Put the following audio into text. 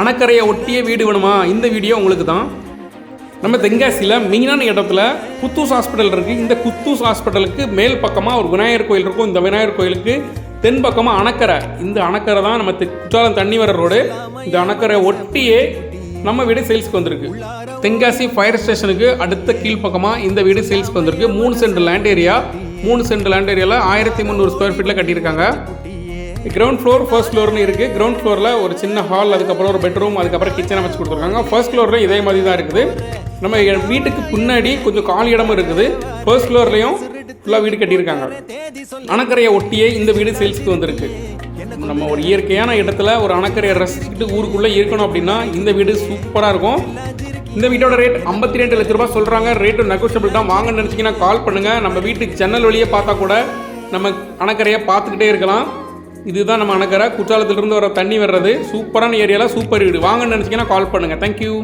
அணக்கரையை ஒட்டிய வீடு வேணுமா? இந்த வீடியோ உங்களுக்கு தான் நம்ம தென்காசியில் மெயினான இடத்துல குத்தூஸ் ஹாஸ்பிட்டல் இருக்குது இந்த குத்தூஸ் ஹாஸ்பிட்டலுக்கு மேல் பக்கமாக ஒரு விநாயகர் கோயில் இருக்கும். இந்த விநாயகர் கோயிலுக்கு தென் பக்கமாக அணக்கரை. இந்த அணக்கரை தான் நம்ம குற்றாலம் தண்ணி வர ரோடு. இந்த அணக்கரை ஒட்டியே நம்ம வீடு சேல்ஸ்க்கு வந்திருக்கு. தென்காசி ஃபயர் ஸ்டேஷனுக்கு அடுத்த கீழ்ப்பக்கமாக இந்த வீடு சேல்ஸ்க்கு வந்திருக்கு. மூணு சென்ட் லேண்ட் ஏரியா மூணு சென்ட் லேண்ட் ஏரியாவில் ஆயிரத்தி முந்நூறு ஸ்கொயர் ஃபீட்டில் கட்டியிருக்காங்க. கிரவுண்ட் ஃப்ளோர் ஃபர்ஸ்ட் ஃப்ளோர்னு இருக்குது கிரவுண்ட் ஃப்ளோரில் ஒரு சின்ன ஹால் அதுக்கப்புறம் ஒரு பெட்ரூம் அதுக்கப்புறம் கிச்சனை வச்சு கொடுத்துருக்காங்க. ஃபர்ஸ்ட் ஃப்ளோரில் இதே மாதிரி தான் இருக்குது. நம்ம வீட்டுக்கு பின்னாடி கொஞ்சம் காலி இடமும் இருக்குது. ஃபர்ஸ்ட் ஃப்ளோர்லேயும் ஃபுல்லாக வீடு கட்டியிருக்காங்க. அணக்கரையை ஒட்டியே இந்த வீடு சேல்ஸுக்கு வந்திருக்கு. நம்ம ஒரு இயற்கையான இடத்துல ஒரு அணக்கரையை ரசிச்சுக்கிட்டு ஊருக்குள்ளே இருக்கணும் அப்படின்னா இந்த வீடு சூப்பராக இருக்கும். இந்த வீட்டோட ரேட் ஐம்பத்தி ரெண்டு லட்ச ரூபாய் சொல்கிறாங்க ரேட்டு நெகோஷியபிள் தான். வாங்கன்னு நினச்சிங்கன்னா கால் பண்ணுங்கள் நம்ம வீட்டுக்கு ஜன்னல் வழியே பார்த்தா கூட நம்ம அணக்கரையை பார்த்துக்கிட்டே இருக்கலாம். இதுதான் நம்ம அணக்கரை. குற்றாலத்திலிருந்து வர தண்ணி வர்றது. சூப்பரான ஏரியாவில் சூப்பர் வீடு. வாங்கன்னு நினச்சிங்கன்னா கால் பண்ணுங்கள் தேங்க்யூ